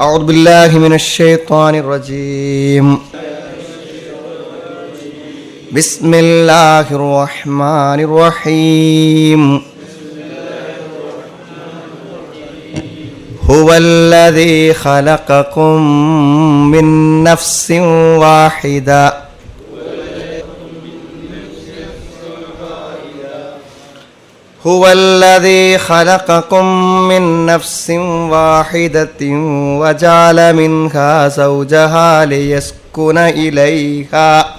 أعوذ بالله من الشيطان الرجيم. بسم الله الرحمن الرحيم. هو الذي خلقكم من نفس واحدة. هو الذي خلقكم من نفس واحدة وجعل منها زوجها ليسكن إليها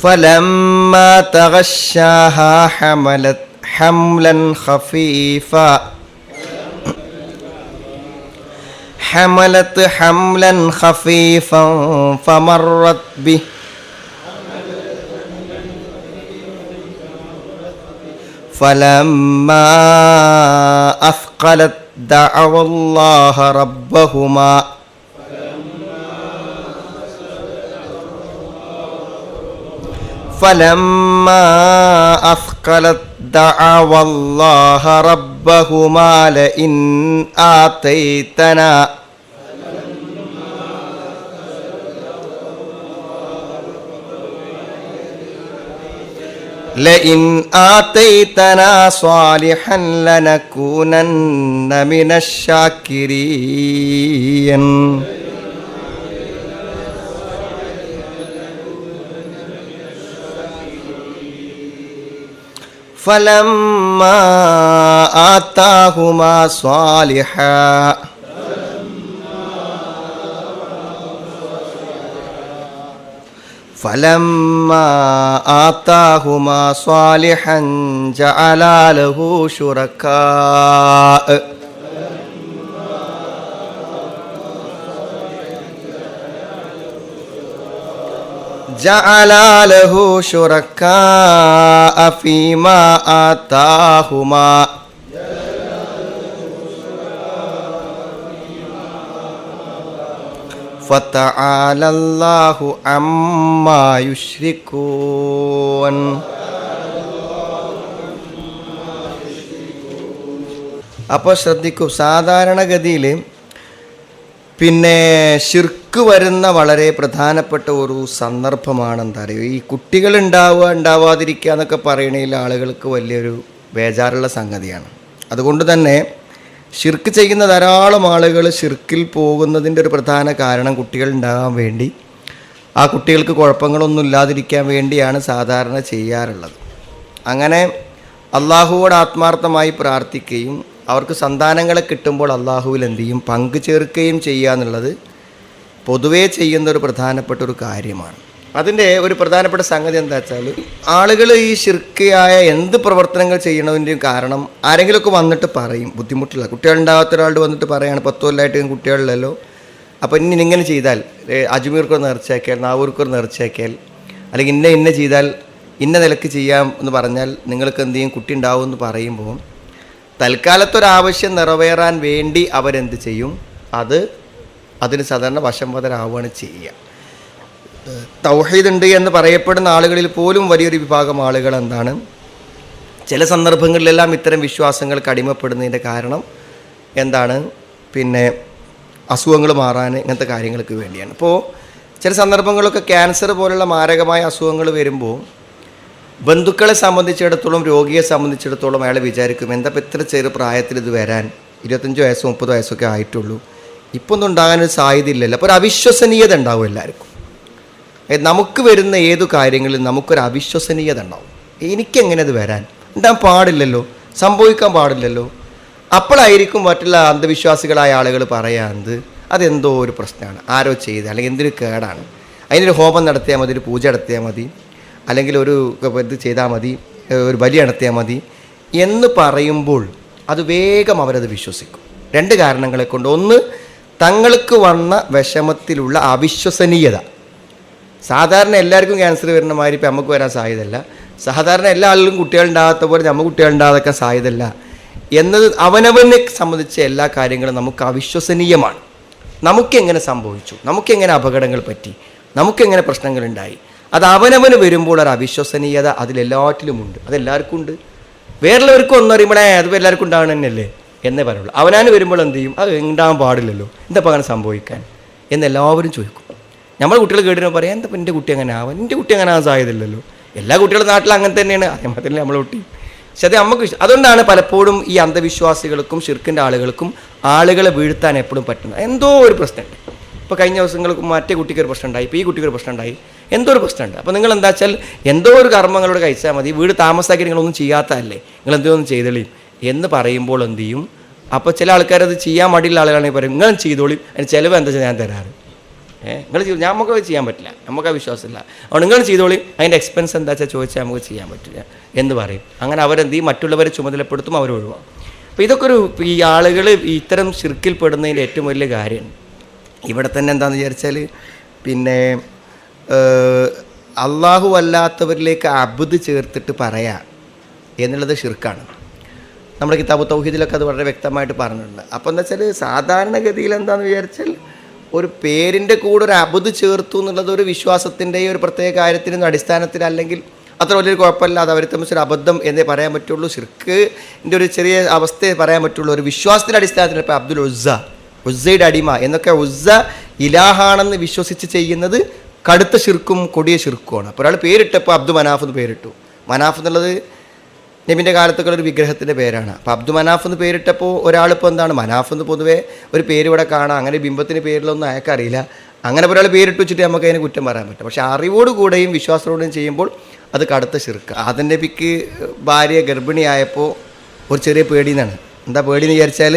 فلما تغشاها حملت حملا خفيفا حملت حملا خفيفا فمرت به. فلما أثقلت دعوا الله ربهما. فلما أثقلت دعوا الله ربهما لئن آتيتنا لئن آتيتنا صالحا لنكونن من الشاكرين. فلما آتاهما صالحا فلما آتاهما صالحا جعلا له شركاء. جعلا له شركاء فيما آتاهما. فتعالى الله عما يشركون അപ്പോൾ ശ്രദ്ധിക്കൂ സാധാരണഗതിയിൽ പിന്നെ ഷിർക്ക് വരുന്ന വളരെ പ്രധാനപ്പെട്ട ഒരു സന്ദർഭമാണ് എന്താ പറയുക ഈ കുട്ടികൾ ഉണ്ടാവുക ഉണ്ടാവാതിരിക്കുക എന്നൊക്കെ പറയണതിൽ ആളുകൾക്ക് വലിയൊരു ബേജാറുള്ള സംഗതിയാണ് അതുകൊണ്ട് തന്നെ ഷിർക്ക് ചെയ്യുന്ന ധാരാളം ആളുകൾ ഷിർക്കിൽ പോകുന്നതിന്റെ ഒരു പ്രധാന കാരണം കുട്ടികൾ ഉണ്ടാകാൻ വേണ്ടി ആ കുട്ടികൾക്ക് കുഴപ്പങ്ങളൊന്നും ഇല്ലാതിരിക്കാൻ വേണ്ടിയാണ് സാധാരണ ചെയ്യാറുള്ളത്. അങ്ങനെ അള്ളാഹുവോട് ആത്മാർത്ഥമായി പ്രാർത്ഥിക്കുകയും അവർക്ക് സന്താനങ്ങളെ കിട്ടുമ്പോൾ അള്ളാഹുവിൽ എന്ത് ചെയ്യും? പങ്കു ചേർക്കുകയും ചെയ്യുക എന്നുള്ളത് പൊതുവേ ചെയ്യുന്ന ഒരു പ്രധാനപ്പെട്ട ഒരു കാര്യമാണ്. അതിന്റെ ഒരു പ്രധാനപ്പെട്ട സംഗതി എന്താ വെച്ചാൽ ആളുകൾ ഈ ശിർക്കയായ എന്ത് പ്രവർത്തനങ്ങൾ ചെയ്യണതിന്റെയും കാരണം ആരെങ്കിലുമൊക്കെ വന്നിട്ട് പറയും. ബുദ്ധിമുട്ടില്ല. കുട്ടികളുണ്ടാകാത്ത ഒരാൾ വന്നിട്ട് പറയാണ് പത്ത് കൊല്ലമായിട്ട് കുട്ടികളിലല്ലോ അപ്പോൾ ഇനി ഇങ്ങനെ ചെയ്താൽ അജ്മീർക്കൊരു നേർച്ചയാക്കിയാൽ നാവൂർക്കൊരു നേർച്ചയാക്കിയാൽ അല്ലെങ്കിൽ ഇന്ന ഇന്ന ചെയ്താൽ ഇന്ന നിലയ്ക്ക് ചെയ്യാം എന്ന് പറഞ്ഞാൽ നിങ്ങൾക്ക് എന്ത് ചെയ്യും? കുട്ടി ഉണ്ടാവും എന്ന് പറയുമ്പോൾ തൽക്കാലത്തൊരാവശ്യം നിറവേറാൻ വേണ്ടി അവരെന്ത് ചെയ്യും? അത് അതിന് സാധാരണ വശംവതരാവുകയാണ് ചെയ്യുക. തൗഹീദ് ഉണ്ട് എന്ന് പറയപ്പെടുന്ന ആളുകളിൽ പോലും വലിയൊരു വിഭാഗം ആളുകൾ എന്താണ്? ചില സന്ദർഭങ്ങളിലെല്ലാം ഇത്തരം വിശ്വാസങ്ങൾ അടിമപ്പെടുന്നതിന്റെ കാരണം എന്താണ്? പിന്നെ അസുഖങ്ങൾ മാറാൻ ഇങ്ങനത്തെ കാര്യങ്ങൾക്ക് വേണ്ടിയാണ്. അപ്പോൾ ചില സന്ദർഭങ്ങളൊക്കെ ക്യാൻസർ പോലുള്ള മാരകമായ അസുഖങ്ങൾ വരുമ്പോൾ ബന്ധുക്കളെ സംബന്ധിച്ചിടത്തോളം രോഗിയെ സംബന്ധിച്ചിടത്തോളം അയാൾ വിചാരിക്കും എന്താ ഇപ്പം ഇത്ര ചെറു പ്രായത്തിൽ ഇത് വരാൻ? ഇരുപത്തഞ്ച് വയസ്സോ മുപ്പത് വയസ്സൊക്കെ ആയിട്ടുള്ളൂ. ഇപ്പോൾ ഒന്നും ഉണ്ടാകാനൊരു സാധ്യത ഇല്ലല്ലോ അപ്പോൾ ഒരു അവിശ്വസനീയത ഉണ്ടാവും എല്ലാവർക്കും. നമുക്ക് വരുന്ന ഏതു കാര്യങ്ങളിൽ നമുക്കൊരു അവിശ്വസനീയത ഉണ്ടാവും. എനിക്കെങ്ങനെ അത് വരാൻ? ഉണ്ടാൻ പാടില്ലല്ലോ. സംഭവിക്കാൻ പാടില്ലല്ലോ. അപ്പോഴായിരിക്കും മറ്റുള്ള അന്ധവിശ്വാസികളായ ആളുകൾ പറയാത് അതെന്തോ ഒരു പ്രശ്നമാണ്. ആരോ ചെയ്ത് അല്ലെങ്കിൽ എന്തൊരു കേടാണ്. അതിനൊരു ഹോമം നടത്തിയാൽ മതി ഒരു പൂജ നടത്തിയാൽ മതി അല്ലെങ്കിൽ ഒരു ഇത് ചെയ്താൽ മതി ഒരു ബലി നടത്തിയാൽ മതി എന്ന് പറയുമ്പോൾ അത് വേഗം അവരത് വിശ്വസിക്കും. രണ്ട് കാരണങ്ങളെ കൊണ്ട്. ഒന്ന് തങ്ങൾക്ക് വന്ന വിഷമത്തിലുള്ള അവിശ്വസനീയത. സാധാരണ എല്ലാവർക്കും ക്യാൻസർ വരുന്ന മാതിരി ഇപ്പം നമുക്ക് വരാൻ സാധ്യതയല്ല. സാധാരണ എല്ലാ ആളുകളും കുട്ടികളുണ്ടാകാത്ത പോലെ നമുക്ക് കുട്ടികളുണ്ടാകാതൊക്കെ സാധ്യതയല്ല. എന്നത് അവനവനെ സംബന്ധിച്ച എല്ലാ കാര്യങ്ങളും നമുക്ക് അവിശ്വസനീയമാണ്. നമുക്കെങ്ങനെ സംഭവിച്ചു? നമുക്കെങ്ങനെ അപകടങ്ങൾ പറ്റി? നമുക്കെങ്ങനെ പ്രശ്നങ്ങളുണ്ടായി? അത് അവനവന് വരുമ്പോൾ ഒരു അവിശ്വസനീയത അതിലെല്ലാറ്റിലുമുണ്ട് അതെല്ലാവർക്കും ഉണ്ട്. വേറുള്ളവർക്കും ഒന്നും അറിയുമ്പോഴേ അത് എല്ലാവർക്കും ഉണ്ടാവണം തന്നെയല്ലേ? എന്നേ പറയുള്ളൂ. അവനാന് വരുമ്പോൾ എന്ത് ചെയ്യും? അത് ഉണ്ടാകാൻ പാടില്ലല്ലോ. എന്താ അങ്ങനെ സംഭവിക്കാൻ? എന്നെല്ലാവരും ചോദിക്കും. നമ്മൾ കുട്ടികൾ കേട്ടിട്ട് പറയാം എന്താ എന്റെ കുട്ടി അങ്ങനെ ആവാൻ? എന്റെ കുട്ടി അങ്ങനെ ആവാൻ സാധ്യതയില്ലല്ലോ. എല്ലാ കുട്ടികളും നാട്ടിൽ അങ്ങനെ തന്നെയാണ്. അതേമാതിരി നമ്മളെ കുട്ടി. പക്ഷെ അത് നമുക്ക് അതുകൊണ്ടാണ് പലപ്പോഴും ഈ അന്ധവിശ്വാസികൾക്കും ഷിർക്കിന്റെ ആളുകൾക്കും ആളുകളെ വീഴ്ത്താൻ എപ്പോഴും പറ്റുന്നത്. എന്തോ ഒരു പ്രശ്നമുണ്ട്. ഇപ്പോൾ കഴിഞ്ഞ ദിവസങ്ങൾക്ക് മറ്റേ കുട്ടിക്ക് ഒരു പ്രശ്നം ഉണ്ടായി ഇപ്പോൾ ഈ കുട്ടിക്ക് ഒരു പ്രശ്നം ഉണ്ടായി എന്തോ ഒരു പ്രശ്നമുണ്ട്. അപ്പോൾ നിങ്ങൾ എന്താ വെച്ചാൽ എന്തോ ഒരു കർമ്മങ്ങളോട് കഴിച്ചാൽ മതി. വീട് താമസാക്കി നിങ്ങളൊന്നും ചെയ്യാത്തതല്ലേ? നിങ്ങൾ എന്തെങ്കിലും ചെയ്തോളിയും എന്ന് പറയുമ്പോൾ എന്ത് ചെയ്യും? അപ്പോൾ ചില ആൾക്കാരത് ചെയ്യാൻ മടിയുള്ള ആളുകളാണെങ്കിൽ പറയും നിങ്ങൾ ചെയ്തോളിയും അതിന് ചിലവ് എന്താ വെച്ചാൽ ഞാൻ തരാറ്? നിങ്ങൾ ചെയ്തു നമുക്ക് ചെയ്യാൻ പറ്റില്ല. നമുക്ക് ആ വിശ്വാസമില്ല. അതുകൊണ്ട് നിങ്ങൾ ചെയ്തോളി. അതിന്റെ എക്സ്പെൻസ് എന്താ വെച്ചാൽ ചോദിച്ചാൽ നമുക്ക് ചെയ്യാൻ പറ്റില്ല എന്ന് പറയും. അങ്ങനെ അവരെന്ത് ചെയ്യും? മറ്റുള്ളവരെ ചുമതലപ്പെടുത്തും അവർ ഒഴിവാക്കും. അപ്പോൾ ഇതൊക്കെ ഒരു ഈ ആളുകൾ ഇത്തരം ശിർക്കിൽ പെടുന്നതിന്റെ ഏറ്റവും വലിയ കാര്യമാണ് ഇവിടെ തന്നെ എന്താണെന്ന് വിചാരിച്ചാൽ പിന്നെ അള്ളാഹു അല്ലാത്തവരിലേക്ക് അബുദ് ചേർത്തിട്ട് പറയാ എന്നുള്ളത് ഷിർക്കാണ് നമ്മുടെ കിതാബ് തൗഹീദിലൊക്കെ അത് വളരെ വ്യക്തമായിട്ട് പറഞ്ഞിട്ടുണ്ട്. അപ്പോൾ എന്താ വെച്ചാൽ സാധാരണഗതിയിൽ എന്താണെന്ന് വിചാരിച്ചാൽ ഒരു പേരിന്റെ കൂടെ ഒരു അബുദ് ചേർത്തു എന്നുള്ളത് ഒരു വിശ്വാസത്തിന്റെയും ഒരു പ്രത്യേക കാര്യത്തിന്റെ അടിസ്ഥാനത്തിൽ അല്ലെങ്കിൽ അത്ര വലിയൊരു കുഴപ്പമില്ല. അത് അവർ തമ്മിൽ ഒരു അബദ്ധം എന്നേ പറയാൻ പറ്റുള്ളൂ. ഷിർക്കിന്റെ ഒരു ചെറിയ അവസ്ഥയെ പറയാൻ പറ്റുള്ളൂ. ഒരു വിശ്വാസത്തിന്റെ അടിസ്ഥാനത്തിൽ ഇപ്പോൾ അബ്ദുൽ ഉസ്സ ഉസ്സയുടെ അടിമ എന്നൊക്കെ ഉസ്സ ഇലാഹാണെന്ന് വിശ്വസിച്ച് ചെയ്യുന്നത് കടുത്ത ഷിർക്കും കൊടിയ ഷിർക്കുമാണ് അപ്പോൾ ഒരാൾ പേരിട്ടപ്പോൾ അബ്ദു മനാഫ് എന്ന് പേരിട്ടു. മനാഫ് എന്നുള്ളത് നബിന്റെ കാലത്തൊക്കെ ഒരു വിഗ്രഹത്തിന്റെ പേരാണ്. അപ്പോൾ അബ്ദു മനാഫ് എന്ന് പേരിട്ടപ്പോൾ ഒരാളിപ്പോൾ എന്താണ്? മനാഫ് എന്ന് പൊതുവേ ഒരു പേര് ഇവിടെ കാണാം. അങ്ങനെ ബിംബത്തിന് പേരിലൊന്നും അയക്കറിയില്ല അങ്ങനെ ഒരാൾ പേരിട്ട് വെച്ചിട്ട് നമുക്ക് അതിനെ കുറ്റം പറയാൻ പറ്റും. പക്ഷേ അറിവോടുകൂടെയും വിശ്വാസത്തോടെയും ചെയ്യുമ്പോൾ അത് കടുത്ത ശിർക്ക്. ആദൻ നബിക്ക് ഭാര്യ ഗർഭിണിയായപ്പോൾ ഒരു ചെറിയ പേടി എന്നാണ് എന്താ പേടി എന്ന് വിചാരിച്ചാൽ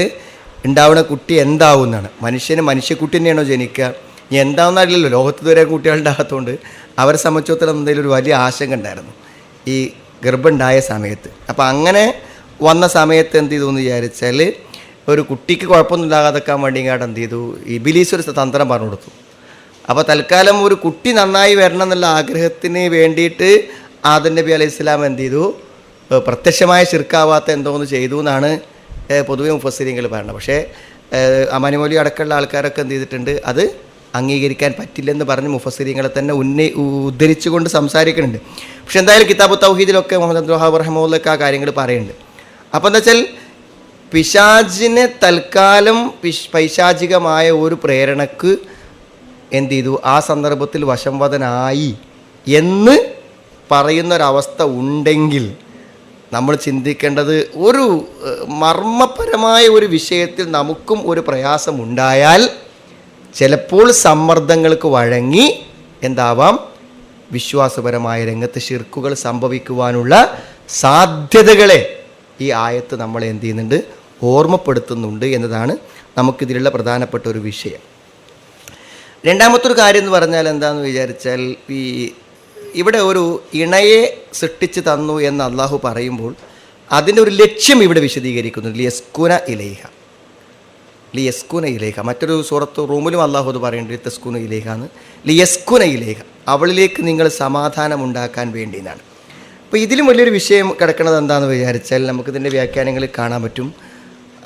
ഉണ്ടാവുന്ന കുട്ടി എന്താവും എന്നാണ് മനുഷ്യന് മനുഷ്യക്കുട്ടി തന്നെയാണോ ജനിക്കുക? ഇനി എന്താണെന്ന് അറിയില്ലല്ലോ. ലോകത്ത് ഇതുവരെ കുട്ടികളുണ്ടാകാത്തതുകൊണ്ട് അവരെ സംബന്ധിച്ചിടത്തോളം എന്തെങ്കിലും ഒരു വലിയ ആശങ്ക ഉണ്ടായിരുന്നു. ഈ ഗർഭമുണ്ടായ സമയത്ത്. അപ്പോൾ അങ്ങനെ വന്ന സമയത്ത് എന്ത് ചെയ്തു എന്ന് വിചാരിച്ചാൽ ഒരു കുട്ടിക്ക് കുഴപ്പമൊന്നും ഇല്ലാതെക്കാൻ വേണ്ടി ഇങ്ങോട്ട് എന്ത് ചെയ്തു? ഈ ബിലീസ് ഒരു തന്ത്രം പറഞ്ഞു കൊടുത്തു. അപ്പോൾ തൽക്കാലം ഒരു കുട്ടി നന്നായി വരണം എന്നുള്ള ആഗ്രഹത്തിന് വേണ്ടിയിട്ട് ആദൻ നബി അലൈഹി ഇസ്ലാം എന്ത് ചെയ്തു? പ്രത്യക്ഷമായ ശിർക്കാവാത്ത എന്തോ ഒന്ന് ചെയ്തു എന്നാണ് പൊതുവെ മുഫസ്സിരിങ്ങൾ പറയുന്നത്. പക്ഷേ അമാനിമോലി അടക്കമുള്ള ആൾക്കാരൊക്കെ എന്ത് ചെയ്തിട്ടുണ്ട്? അത് അംഗീകരിക്കാൻ പറ്റില്ലെന്ന് പറഞ്ഞ് മുഫസിരിങ്ങളെ തന്നെ ഉന്നയി ഉദ്ധരിച്ചുകൊണ്ട് സംസാരിക്കുന്നുണ്ട്. പക്ഷെ എന്തായാലും കിതാബ് തൗഹീദിലൊക്കെ മുഹമ്മദ് അബ്ദുൽ വഹാബ് റഹ്മുള്ളൊക്കെ ആ കാര്യങ്ങൾ പറയുന്നുണ്ട്. അപ്പോൾ എന്താ വെച്ചാൽ പിശാജിനെ തൽക്കാലം പിശ് പൈശാചികമായ ഒരു പ്രേരണക്ക് എന്ത് ചെയ്തു? ആ സന്ദർഭത്തിൽ വശംവദനായി എന്ന് പറയുന്നൊരവസ്ഥ ഉണ്ടെങ്കിൽ നമ്മൾ ചിന്തിക്കേണ്ടത് ഒരു മർമ്മപരമായ ഒരു വിഷയത്തിൽ നമുക്കും ഒരു പ്രയാസമുണ്ടായാൽ ചിലപ്പോൾ സമ്മർദ്ദങ്ങൾക്ക് വഴങ്ങി എന്താവാം? വിശ്വാസപരമായ രംഗത്ത് ശിർക്കുകൾ സംഭവിക്കുവാനുള്ള സാധ്യതകളെ ഈ ആയത്ത് നമ്മൾ എന്ത് ചെയ്യുന്നുണ്ട്? ഓർമ്മപ്പെടുത്തുന്നുണ്ട് എന്നതാണ് നമുക്കിതിലുള്ള പ്രധാനപ്പെട്ട ഒരു വിഷയം. രണ്ടാമത്തൊരു കാര്യം എന്ന് പറഞ്ഞാൽ എന്താണെന്ന് വിചാരിച്ചാൽ ഈ ഇവിടെ ഒരു ഇണയെ സൃഷ്ടിച്ചു തന്നു എന്ന് അള്ളാഹു പറയുമ്പോൾ അതിന്റെ ഒരു ലക്ഷ്യം ഇവിടെ വിശദീകരിക്കുന്നു ലിയസ്കുന ഇലേഹ. ലിയസ്കുന ഇലേഖ മറ്റൊരു സൂറത്ത് റൂമിലും അള്ളാഹു അത് പറയേണ്ടത് തെസ്കുന ഇലേഖ എന്ന് ലിയസ്കുന ഇലേഖ അവളിലേക്ക് നിങ്ങൾ സമാധാനം ഉണ്ടാക്കാൻ വേണ്ടി എന്നാണ്. അപ്പോൾ ഇതിലും വലിയൊരു വിഷയം കിടക്കുന്നത് എന്താണെന്ന് വിചാരിച്ചാൽ നമുക്കിതിന്റെ വ്യാഖ്യാനങ്ങളിൽ കാണാൻ പറ്റും.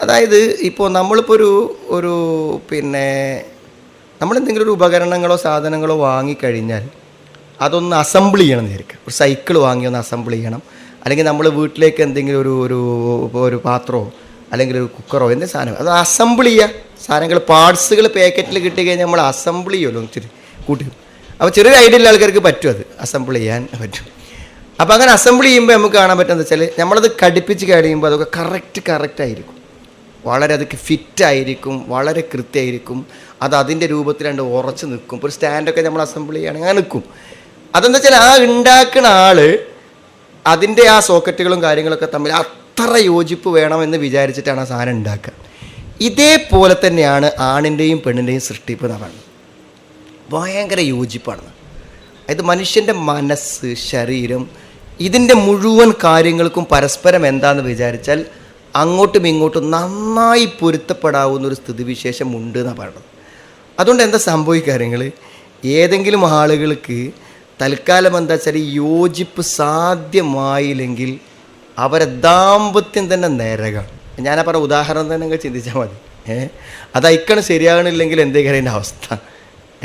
അതായത് ഇപ്പോൾ നമ്മളിപ്പോൾ ഒരു ഒരു പിന്നെ നമ്മളെന്തെങ്കിലും ഒരു ഉപകരണങ്ങളോ സാധനങ്ങളോ വാങ്ങിക്കഴിഞ്ഞാൽ അതൊന്ന് അസംബിൾ ചെയ്യണം എന്ന് ഒരു സൈക്കിൾ വാങ്ങി ഒന്ന് അസംബിൾ ചെയ്യണം. അല്ലെങ്കിൽ നമ്മൾ വീട്ടിലേക്ക് എന്തെങ്കിലും ഒരു ഒരു ഒരു പാത്രമോ അല്ലെങ്കിൽ ഒരു കുക്കറോ എന്ത് സാധനം. അത് അസംബിൾ ചെയ്യുക സാധനങ്ങൾ പാർട്സുകൾ പാക്കറ്റിൽ കിട്ടി കഴിഞ്ഞാൽ നമ്മൾ അസംബിൾ ചെയ്യുമല്ലോ ഇച്ചിരി കൂട്ടി. അപ്പോൾ ചെറിയൊരു ഐഡിയ ഉള്ള ആൾക്കാർക്ക് പറ്റും അത്. അസംബിൾ ചെയ്യാൻ പറ്റും. അപ്പോൾ അങ്ങനെ അസംബിൾ ചെയ്യുമ്പോൾ നമുക്ക് കാണാൻ പറ്റുന്നത് വെച്ചാൽ നമ്മളത് കടുപ്പിച്ച് കഴിയുമ്പോൾ അതൊക്കെ കറക്റ്റ് കറക്റ്റ് ആയിരിക്കും. വളരെ അതൊക്കെ ഫിറ്റ് ആയിരിക്കും വളരെ കൃത്യമായിരിക്കും. അത് അതിന്റെ രൂപത്തിൽ രണ്ട് ഉറച്ച് നിൽക്കും. ഒരു സ്റ്റാൻഡൊക്കെ നമ്മൾ അസംബിൾ ചെയ്യുകയാണെങ്കിൽ അങ്ങനെ നിൽക്കും. അതെന്താ വെച്ചാൽ ആ ഉണ്ടാക്കുന്ന ആൾ അതിന്റെ ആ സോക്കറ്റുകളും കാര്യങ്ങളൊക്കെ തമ്മിൽ അത്ര യോജിപ്പ് വേണമെന്ന് വിചാരിച്ചിട്ടാണ് ആ സാധനം ഉണ്ടാക്കുക. ഇതേപോലെ തന്നെയാണ് ആണിന്റെയും പെണ്ണിന്റെയും സൃഷ്ടിപ്പ് എന്ന് പറയുന്നത്. ഭയങ്കര യോജിപ്പാണ്. അതായത് മനുഷ്യന്റെ മനസ്സ് ശരീരം ഇതിന്റെ മുഴുവൻ കാര്യങ്ങൾക്കും പരസ്പരം എന്താണെന്ന് വിചാരിച്ചാൽ അങ്ങോട്ടും ഇങ്ങോട്ടും നന്നായി പൊരുത്തപ്പെടാവുന്ന ഒരു സ്ഥിതിവിശേഷം ഉണ്ട് എന്നാണ് പറയുന്നത്. അതുകൊണ്ട് എന്താ സംഭവിക്കാര്യങ്ങൾ ഏതെങ്കിലും ആളുകൾക്ക് തൽക്കാലം എന്താ വെച്ചാൽ യോജിപ്പ് സാധ്യമായില്ലെങ്കിൽ അവരെ ദാമ്പത്യം തന്നെ നേരകാണ്. ഞാനാ പറഞ്ഞ ഉദാഹരണം തന്നെ നിങ്ങൾ ചിന്തിച്ചാൽ മതി. ഏ? അത് അയക്കണം ശരിയാകണില്ലെങ്കിൽ എന്തെങ്കിലും അവസ്ഥ.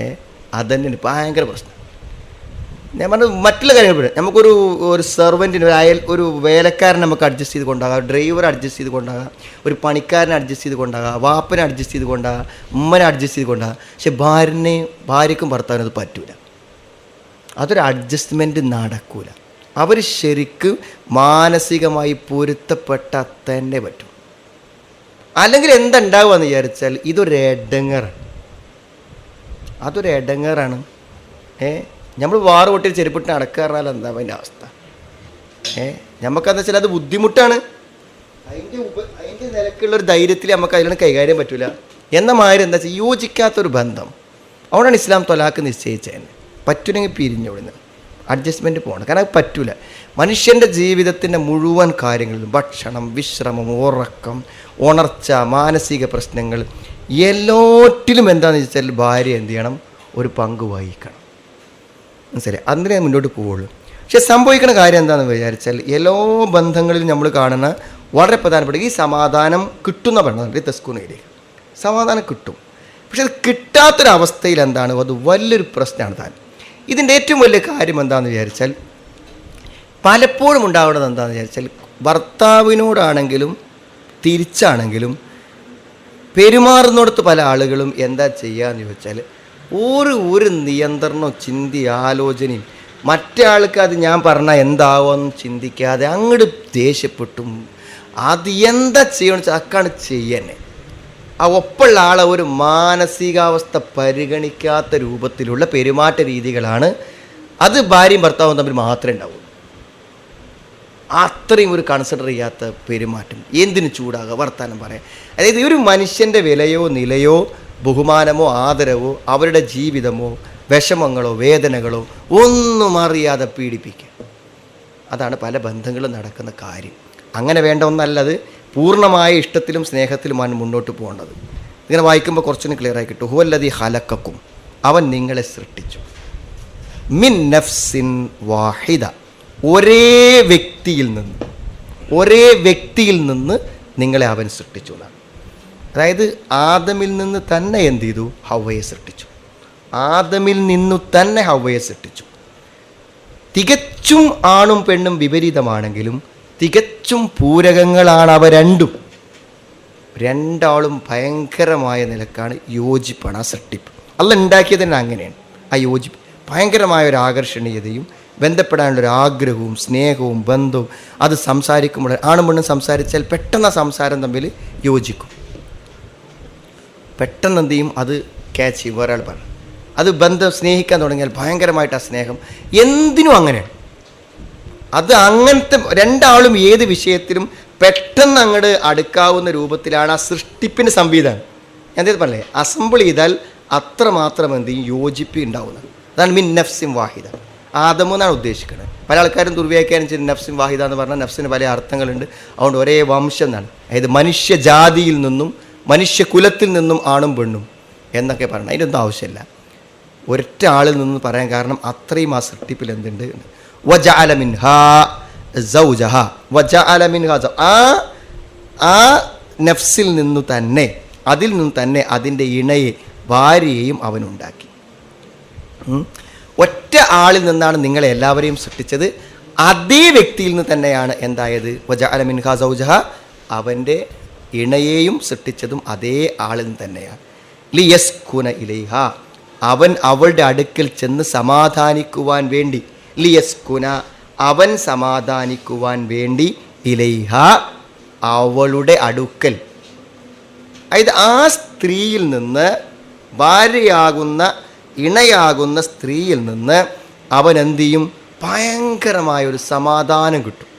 ഏ? അതന്നെ ഭയങ്കര പ്രശ്നം. ഞാൻ പറഞ്ഞ മറ്റുള്ള കാര്യങ്ങൾ പറയാം. നമുക്കൊരു ഒരു സെർവന്റിന് ഒരു അയൽ ഒരു വേലക്കാരനെ നമുക്ക് അഡ്ജസ്റ്റ് ചെയ്ത് കൊണ്ടാകാം. ഡ്രൈവർ അഡ്ജസ്റ്റ് ചെയ്ത് കൊണ്ടാകാം. ഒരു പണിക്കാരനെ അഡ്ജസ്റ്റ് ചെയ്ത് കൊണ്ടാകാം. വാപ്പനെ അഡ്ജസ്റ്റ് ചെയ്ത് കൊണ്ടാകാം. ഉമ്മനെ അഡ്ജസ്റ്റ് ചെയ്ത് കൊണ്ടാകാം. പക്ഷെ ഭാര്യനെയും ഭാര്യക്കും ഭർത്താവിനും അത് പറ്റൂല. അതൊരു അഡ്ജസ്റ്റ്മെന്റ് നടക്കൂല. അവർ ശരിക്കും മാനസികമായി പൊരുത്തപ്പെട്ട തന്നെ പറ്റും. അല്ലെങ്കിൽ എന്തുണ്ടാവുക എന്ന് വിചാരിച്ചാൽ ഇതൊരു എടങ്ങറാണ് അതൊരു എടങ്ങറാണ്. ഏ? നമ്മൾ വാറ് പൊട്ടി ചെരുപ്പിട്ട് നടക്കാറാൽ എന്താ അതിന്റെ അവസ്ഥ? ഏ? നമുക്കെന്താ വെച്ചാൽ അത് ബുദ്ധിമുട്ടാണ്. അതിന്റെ ഉപ അതിന്റെ നിലക്കുള്ള ഒരു ധൈര്യത്തിൽ നമുക്ക് അതിലൊന്നും കൈകാര്യം പറ്റില്ല എന്ന മാതിരി എന്താ വെച്ചാൽ യോജിക്കാത്തൊരു ബന്ധം. അതുകൊണ്ടാണ് ഇസ്ലാം തൊലാക്ക് നിശ്ചയിച്ചത്. പിരിഞ്ഞു പിരിഞ്ഞോടുന്നു അഡ്ജസ്റ്റ്മെന്റ് പോകണം. കാരണം അത് പറ്റൂല. മനുഷ്യന്റെ ജീവിതത്തിന്റെ മുഴുവൻ കാര്യങ്ങളിലും ഭക്ഷണം വിശ്രമം ഉറക്കം ഉണർച്ച മാനസിക പ്രശ്നങ്ങൾ എല്ലാറ്റിലും എന്താണെന്ന് വെച്ചാൽ ഭാര്യ എന്ത് ചെയ്യണം? ഒരു പങ്ക് വഹിക്കണം. മനസ്സിലായി? അതിനെ മുന്നോട്ട് പോവുള്ളൂ. പക്ഷെ സംഭവിക്കുന്ന കാര്യം എന്താണെന്ന് വിചാരിച്ചാൽ എല്ലാ ബന്ധങ്ങളിലും നമ്മൾ കാണുന്ന വളരെ പ്രധാനപ്പെട്ട ഈ സമാധാനം കിട്ടുന്ന പറഞ്ഞത് തെസ്കുനയിലേക്ക് സമാധാനം കിട്ടും. പക്ഷെ അത് കിട്ടാത്തൊരവസ്ഥയിൽ എന്താണ്? അത് വലിയൊരു പ്രശ്നമാണ് താൻ. ഇതിന്റെ ഏറ്റവും വലിയ കാര്യം എന്താണെന്ന് വിചാരിച്ചാൽ പലപ്പോഴും ഉണ്ടാവുന്നത് എന്താണെന്ന് വിചാരിച്ചാൽ ഭർത്താവിനോടാണെങ്കിലും തിരിച്ചാണെങ്കിലും പെരുമാറുന്നിടത്ത് പല ആളുകളും എന്താ ചെയ്യുകയെന്ന് ചോദിച്ചാൽ ഒരു ഒരു നിയന്ത്രണോ ചിന്തി ആലോചനയും മറ്റേ ആൾക്ക് അത് ഞാൻ പറഞ്ഞാൽ എന്താവുമെന്ന് ചിന്തിക്കാതെ അങ്ങോട്ട് ദേഷ്യപ്പെട്ടും. അത് എന്താ ചെയ്യണമെന്ന് വെച്ചാൽ അക്കാണ് ചെയ്യന്നെ ആ ഒപ്പുള്ള ആളെ ഒരു മാനസികാവസ്ഥ പരിഗണിക്കാത്ത രൂപത്തിലുള്ള പെരുമാറ്റ രീതികളാണ് അത് ഭാര്യയും ഭർത്താവും തമ്മിൽ മാത്രമേ ഉണ്ടാവൂ അത്രയും ഒരു കൺസിഡർ ചെയ്യാത്ത പെരുമാറ്റം. എന്തിനു ചൂടാകുക വർത്താനം പറയാം. അതായത് ഒരു മനുഷ്യന്റെ വിലയോ നിലയോ ബഹുമാനമോ ആദരവോ അവരുടെ ജീവിതമോ വിഷമങ്ങളോ വേദനകളോ ഒന്നും അറിയാതെ പീഡിപ്പിക്കുക. അതാണ് പല ബന്ധങ്ങളും നടക്കുന്ന കാര്യം. അങ്ങനെ വേണ്ട ഒന്നല്ലത് പൂർണമായ ഇഷ്ടത്തിലും സ്നേഹത്തിലുമാണ് മുന്നോട്ട് പോകേണ്ടത്. ഇങ്ങനെ വായിക്കുമ്പോൾ കുറച്ചൊന്ന് ക്ലിയർ ആയി കിട്ടും. ഹുവല്ലതി ഹലക്കക്കും അവൻ നിങ്ങളെ സൃഷ്ടിച്ചു. മിൻ നഫ്സിൻ വാഹിദ. ഒരേ വ്യക്തിയിൽ നിന്ന് ഒരേ വ്യക്തിയിൽ നിന്ന് നിങ്ങളെ അവൻ സൃഷ്ടിച്ചു എന്നാണ്. അതായത് ആദമിൽ നിന്ന് തന്നെ എന്ത് ചെയ്തു? ഹവയെ സൃഷ്ടിച്ചു. ആദമിൽ നിന്നു തന്നെ ഹവയെ സൃഷ്ടിച്ചു. തികച്ചും ആണും പെണ്ണും വിപരീതമാണെങ്കിലും തികച്ചും പൂരകങ്ങളാണ് അവ രണ്ടും. രണ്ടാളും ഭയങ്കരമായ നിലക്കാണ് യോജിപ്പാണ് ആ സട്ടിപ്പ്. അല്ല ഉണ്ടാക്കിയത് തന്നെ അങ്ങനെയാണ്. ആ യോജിപ്പ് ഭയങ്കരമായ ഒരു ആകർഷണീയതയും ബന്ധപ്പെടാനുള്ള ഒരു ആഗ്രഹവും സ്നേഹവും ബന്ധവും അത് സംസാരിക്കുമ്പോൾ ആണും പെണ്ണും സംസാരിച്ചാൽ പെട്ടെന്ന് സംസാരം തമ്മിൽ യോജിക്കും. പെട്ടെന്ന് എന്ത് ചെയ്യും? അത് ക്യാച്ച് ചെയ്യും. ഒരാൾ പറഞ്ഞു അത് ബന്ധം സ്നേഹിക്കാൻ തുടങ്ങിയാൽ ഭയങ്കരമായിട്ട് ആ സ്നേഹം. എന്തിനും അങ്ങനെയാണ് അത് അങ്ങനത്തെ രണ്ടാളും ഏത് വിഷയത്തിലും പെട്ടെന്ന് അങ്ങോട്ട് അടുക്കാവുന്ന രൂപത്തിലാണ് ആ സൃഷ്ടിപ്പിന്റെ സംവിധാനം. എന്തേത് പറഞ്ഞേ അസംബിൾ ചെയ്താൽ അത്രമാത്രം എന്ത് യോജിപ്പ് ഉണ്ടാവുന്നത് അതാണ് മിൻ നഫ്സിം വാഹിദ ആദമു എന്നാണ് ഉദ്ദേശിക്കുന്നത് പല ആൾക്കാരും ദുർവ്യാഖ്യാനം ചെയ്ത് നഫ്സിം വാഹിദ എന്ന് പറഞ്ഞാൽ നഫ്സിന് പല അർത്ഥങ്ങളുണ്ട്. അതുകൊണ്ട് ഒരേ വംശം എന്നാണ്. അതായത് മനുഷ്യജാതിയിൽ നിന്നും മനുഷ്യകുലത്തിൽ നിന്നും ആണും പെണ്ണും എന്നൊക്കെ പറയണം. അതിനൊന്നും ആവശ്യമില്ല. ഒരൊറ്റ ആളിൽ നിന്ന് പറയാൻ കാരണം അത്രയും ആ സൃഷ്ടിപ്പിൽ എന്തുണ്ട് വജഅല മിൻഹാ സൗജഹ. വജഅല മിൻഹാ സൗ- ആ ആ നഫ്സിൽ നിന്നു തന്നെ അതിൽ നിന്ന് തന്നെ അതിന്റെ ഇണയെ ഭാര്യയെയും അവനുണ്ടാക്കി. ഒറ്റ ആളിൽ നിന്നാണ് നിങ്ങളെ എല്ലാവരെയും സൃഷ്ടിച്ചത്. അതേ വ്യക്തിയിൽ നിന്ന് തന്നെയാണ് എന്തായത്? വജഅല മിൻഹാ സൗജഹ. അവന്റെ ഇണയെയും സൃഷ്ടിച്ചതും അതേ ആളിൽ നിന്ന് തന്നെയാണ്. ലിയസ് കുന ഇലൈഹ. അവൻ അവളുടെ അടുക്കൽ ചെന്ന് സമാധാനിക്കുവാൻ വേണ്ടി ലിയസ്കുന അവൻ സമാധാനിക്കുവാൻ വേണ്ടി ഇലൈഹ അവളുടെ അടുക്കൽ. അതായത് ആ സ്ത്രീയിൽ നിന്ന് ഭാര്യയാകുന്ന ഇണയാകുന്ന സ്ത്രീയിൽ നിന്ന് അവൻ എന്ത് ചെയ്യും? ഭയങ്കരമായൊരു സമാധാനം കിട്ടും.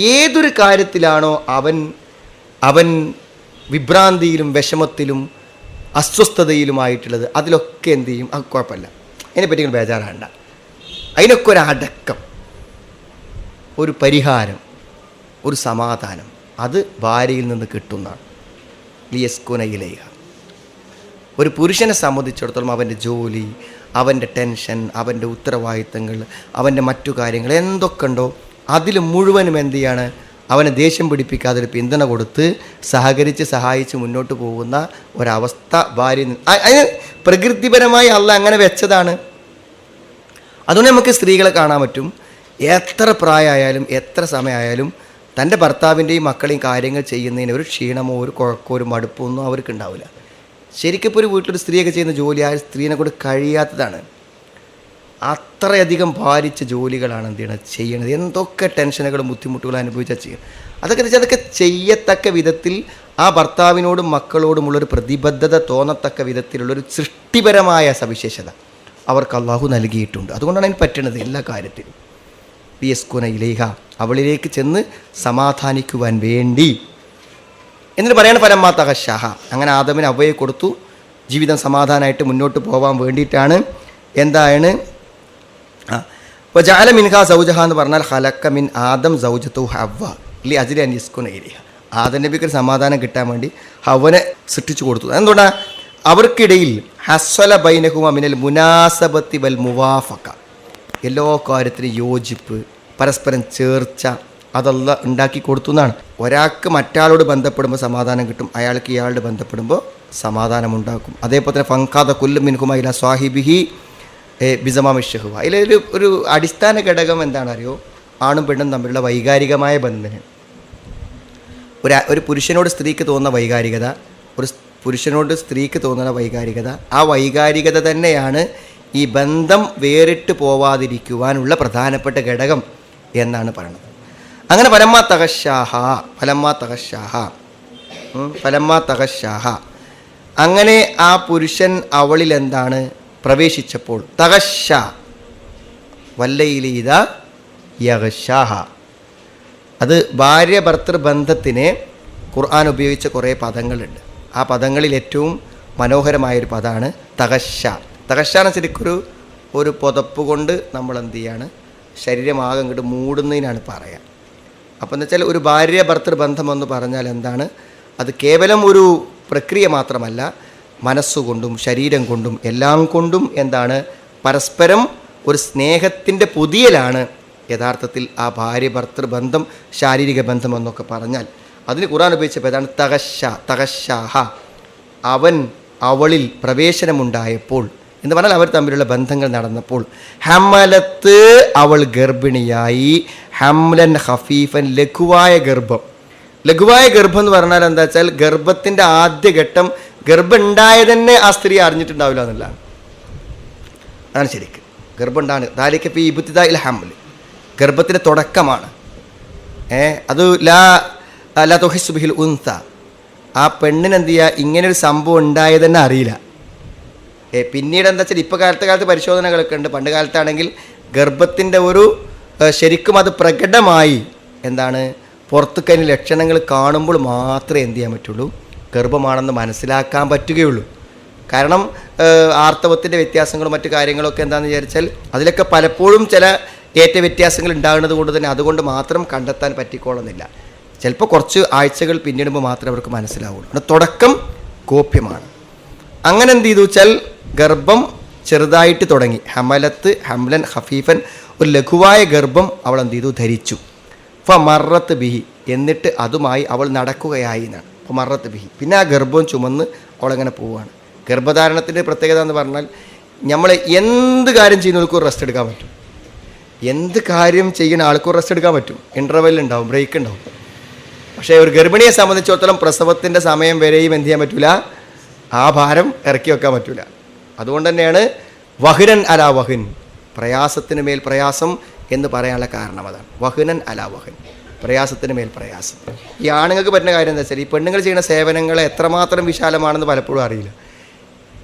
ഏതൊരു കാര്യത്തിലാണോ അവൻ അവൻ വിഭ്രാന്തിയിലും വിഷമത്തിലും അസ്വസ്ഥതയിലുമായിട്ടുള്ളത് അതിലൊക്കെ എന്ത് ചെയ്യും? അത് കുഴപ്പമില്ല. അതിനെപ്പറ്റി ബേജാറാണ്ട അതിനൊക്കെ ഒരു അടക്കം ഒരു പരിഹാരം ഒരു സമാധാനം. അത് ഭാര്യയിൽ നിന്ന് കിട്ടുന്നതാണ് ലിയസ്കുനയിലേഹ ഒരു പുരുഷനെ സംബന്ധിച്ചിടത്തോളം അവന്റെ ജോലി അവന്റെ ടെൻഷൻ അവന്റെ ഉത്തരവാദിത്തങ്ങൾ അവന്റെ മറ്റു കാര്യങ്ങൾ എന്തൊക്കെ ഉണ്ടോ അതിൽ മുഴുവനും എന്ത് ചെയ്യാണ് അവനെ ദേഷ്യം പിടിപ്പിക്കാതെ ഒരു പിന്തുണ കൊടുത്ത് സഹകരിച്ച് സഹായിച്ച് മുന്നോട്ട് പോകുന്ന ഒരവസ്ഥ ഭാര്യ അതിന് പ്രകൃതിപരമായി അല്ല അങ്ങനെ വെച്ചതാണ്. അതുകൊണ്ട് നമുക്ക് സ്ത്രീകളെ കാണാൻ പറ്റും. എത്ര പ്രായമായാലും എത്ര സമയമായാലും തന്റെ ഭർത്താവിന്റെയും മക്കളെയും കാര്യങ്ങൾ ചെയ്യുന്നതിന് ഒരു ക്ഷീണമോ ഒരു കുഴക്കമോ ഒരു മടുപ്പോ ഒന്നും അവർക്ക് ഉണ്ടാവില്ല. ശരിക്കും ഇപ്പോൾ ഒരു വീട്ടിലൊരു സ്ത്രീയൊക്കെ ചെയ്യുന്ന ജോലി ആ സ്ത്രീനെ കൊണ്ട് കഴിയാത്തതാണ്. അത്രയധികം ഭാരിച്ച ജോലികളാണ് എന്ത് ചെയ്യണത്? ചെയ്യണത്. എന്തൊക്കെ ടെൻഷനുകളും ബുദ്ധിമുട്ടുകളും അനുഭവിച്ചാൽ ചെയ്യും അതൊക്കെ വെച്ചാൽ അതൊക്കെ ചെയ്യത്തക്ക വിധത്തിൽ ആ ഭർത്താവിനോടും മക്കളോടുമുള്ളൊരു പ്രതിബദ്ധത തോന്നത്തക്ക വിധത്തിലുള്ളൊരു സൃഷ്ടിപരമായ സവിശേഷത. അവർക്ക് അള്ളാഹു നൽകിയിട്ടുണ്ട്. അതുകൊണ്ടാണ് അതിന് പറ്റണത് എല്ലാ കാര്യത്തിലും പി എസ് ഇലേഹ അവളിലേക്ക് ചെന്ന് സമാധാനിക്കുവാൻ വേണ്ടി. എന്നിട്ട് പറയാണ് പരമാത്ത ഷാഹ അങ്ങനെ ആദമിന് അവയെ കൊടുത്തു. ജീവിതം സമാധാനമായിട്ട് മുന്നോട്ട് പോകാൻ വേണ്ടിയിട്ടാണ്. എന്താണ് അപ്പോൾ ജാല മിൻഹ സൗജഹ എന്ന് പറഞ്ഞാൽ ഹലക്ക മിൻ ആദം സൗജത്തു ഹവ ഇല്ലേ അജിലെ അനിസ്കുന ഏരിയ ആദം നബിക്ക് ഒരു സമാധാനം കിട്ടാൻ വേണ്ടി ഹവനെ സൃഷ്ടിച്ചു കൊടുത്തു. എന്തുകൊണ്ടാണ് അവർക്കിടയിൽ ഹസ്വല ബൈനഹുമ മിനൽ മുനാസബത്തി വൽ മുവാഫക്ക. എല്ലാ കാര്യത്തിനും യോജിപ്പ് പരസ്പരം ചേർച്ച അതല്ല ഉണ്ടാക്കി കൊടുത്തു എന്നാണ് ഒരാൾക്ക് മറ്റാളോട് ബന്ധപ്പെടുമ്പോൾ സമാധാനം കിട്ടും അയാൾക്ക് ഇയാളോട് ബന്ധപ്പെടുമ്പോൾ സമാധാനം ഉണ്ടാക്കും. അതേപോലെ തന്നെ ഫങ്കാദ കൊല്ലും മിൻകുമയില സ്വാഹിബിഹി ബിസമാമിഷഹുവ അതിലൊരു ഒരു അടിസ്ഥാന ഘടകം എന്താണ് അറിയോ ആണും പെണ്ണും തമ്മിലുള്ള വൈകാരികമായ ബന്ധനം ഒരു ഒരു പുരുഷനോട് സ്ത്രീക്ക് തോന്നുന്ന വൈകാരികത ഒരു പുരുഷനോട് സ്ത്രീക്ക് തോന്നുന്ന വൈകാരികത. ആ വൈകാരികത തന്നെയാണ് ഈ ബന്ധം വേറിട്ട് പോവാതിരിക്കുവാനുള്ള പ്രധാനപ്പെട്ട ഘടകം എന്നാണ് പറയുന്നത്. അങ്ങനെ പരമാ തകശാഹ ഫലമാ തകശാഹ ഫലമ്മാ ഫലമാ തകശാഹ അങ്ങനെ ആ പുരുഷൻ അവളിൽ എന്താണ്? പ്രവേശിച്ചപ്പോൾ തകശ വല്ലയിലീത യഹശാഹ അത് ഭാര്യ ഭർത്തൃ ബന്ധത്തിന് ഖുർആൻ ഉപയോഗിച്ച കുറേ പദങ്ങളുണ്ട്. ആ പദങ്ങളിൽ ഏറ്റവും മനോഹരമായൊരു പദമാണ് തകശ തകശാന ശരിക്കൊരു ഒരു പുതപ്പ് കൊണ്ട് നമ്മൾ എന്ത് ചെയ്യാണ് ശരീരമാകെ ഇങ്ങോട്ട് മൂടുന്നതിനാണ് പറയുക അപ്പോൾ എന്ന് വെച്ചാൽ ഒരു ഭാര്യ ഭർത്തൃ ബന്ധം എന്ന് പറഞ്ഞാൽ എന്താണ്? അത് കേവലം ഒരു പ്രക്രിയ മാത്രമല്ല മനസ്സുകൊണ്ടും ശരീരം കൊണ്ടും എല്ലാം കൊണ്ടും എന്താണ്? പരസ്പരം ഒരു സ്നേഹത്തിന്റെ പുതിയലാണ് യഥാർത്ഥത്തിൽ ആ ഭാര്യ ഭർത്തൃ ബന്ധം ശാരീരിക ബന്ധമെന്നൊക്കെ പറഞ്ഞാൽ. അതിന് ഖുറാൻ ഉപയോഗിച്ച പേരാണ് തകശ തകശാഹ അവൻ അവളിൽ പ്രവേശനമുണ്ടായപ്പോൾ. എന്ന് പറഞ്ഞാൽ അവർ തമ്മിലുള്ള ബന്ധങ്ങൾ നടന്നപ്പോൾ. ഹമലത്ത് അവൾ ഗർഭിണിയായി. ഹംലൻ ഹഫീഫൻ ലഘുവായ ഗർഭം. ലഘുവായ ഗർഭം എന്ന് പറഞ്ഞാൽ എന്താ വെച്ചാൽ ഗർഭത്തിന്റെ ആദ്യഘട്ടം ഗർഭം ഉണ്ടായ തന്നെ ആ സ്ത്രീ അറിഞ്ഞിട്ടുണ്ടാവില്ല എന്നുള്ളതാണ്. അതാണ് ശരിക്ക്. ഗർഭം ഉണ്ടാണ് ദാലിക്കപ്പി ഇബുത്തിദ ഇൽ ഹംൽ. ഗർഭത്തിന്റെ തുടക്കമാണ്. ഏ അത് ലാ ലാ തൊഹിസുബിഹിൽ ഉൻത ആ പെണ്ണിന് എന്ത് ചെയ്യുക ഇങ്ങനൊരു സംഭവം ഉണ്ടായത് തന്നെ അറിയില്ല. പിന്നീട് എന്താ വെച്ചാൽ ഇപ്പോൾ കാലത്തെ കാലത്ത് പരിശോധനകളൊക്കെ ഉണ്ട്. പണ്ട് കാലത്താണെങ്കിൽ ഗർഭത്തിന്റെ ഒരു ശരിക്കും അത് പ്രകടമായി എന്താണ് പുറത്തുക്കതിന് ലക്ഷണങ്ങൾ കാണുമ്പോൾ മാത്രമേ എന്ത് ചെയ്യാൻ പറ്റുള്ളൂ? ഗർഭമാണെന്ന് മനസ്സിലാക്കാൻ പറ്റുകയുള്ളൂ. കാരണം ആർത്തവത്തിന്റെ വ്യത്യാസങ്ങളും മറ്റു കാര്യങ്ങളൊക്കെ എന്താണെന്ന് വിചാരിച്ചാൽ അതിലൊക്കെ പലപ്പോഴും ചില ഏറ്റ വ്യത്യാസങ്ങൾ ഉണ്ടാകുന്നത് കൊണ്ട് തന്നെ അതുകൊണ്ട് മാത്രം കണ്ടെത്താൻ പറ്റിക്കോളുന്നില്ല. ചിലപ്പോൾ കുറച്ച് ആഴ്ചകൾ പിന്നിടുമ്പോൾ മാത്രമേ അവർക്ക് മനസ്സിലാവുള്ളൂ. അവിടെ തുടക്കം ഗോപ്യമാണ്. അങ്ങനെ എന്ത് ചെയ്തു വെച്ചാൽ ഗർഭം ചെറുതായിട്ട് തുടങ്ങി. ഹമലത്ത് ഹംലൻ ഹഫീഫൻ ഒരു ലഘുവായ ഗർഭം അവൾ എന്ത് ചെയ്തു? ധരിച്ചു. ഫ മറത്ത് ബിഹി. എന്നിട്ട് അതുമായി അവൾ നടക്കുകയായി എന്നാണ്. ഫ മറത്ത് ബിഹി. പിന്നെ ആ ഗർഭം ചുമന്ന് അവളങ്ങനെ പോവുകയാണ്. ഗർഭധാരണത്തിന്റെ പ്രത്യേകത എന്ന് പറഞ്ഞാൽ നമ്മൾ എന്ത് കാര്യം ചെയ്യുന്നവർക്ക് റെസ്റ്റ് എടുക്കാൻ പറ്റും. എന്ത് കാര്യം ചെയ്യുന്ന ആൾക്കും റെസ്റ്റ് എടുക്കാൻ പറ്റും. ഇന്റർവെൽ ഉണ്ടാവും ബ്രേക്ക് ഉണ്ടാവും. പക്ഷേ ഒരു ഗർഭിണിയെ സംബന്ധിച്ചിടത്തോളം പ്രസവത്തിന്റെ സമയം വരെയും എന്ത് ചെയ്യാൻ പറ്റില്ല ആ ഭാരം ഇറക്കി വെക്കാൻ പറ്റില്ല അതുകൊണ്ട് തന്നെയാണ് വഹുനൻ അല വഹുൻ. പ്രയാസത്തിന് മേൽ പ്രയാസം എന്ന് പറയാനുള്ള കാരണം അതാണ്. വഹുനൻ അല വഹുൻ. പ്രയാസത്തിന് മേൽ പ്രയാസം. ഈ ആണുങ്ങൾക്ക് പറ്റുന്ന കാര്യം എന്താ വെച്ചാൽ ഈ പെണ്ണുങ്ങൾ ചെയ്യുന്ന സേവനങ്ങൾ എത്രമാത്രം വിശാലമാണെന്ന് പലപ്പോഴും അറിയില്ല.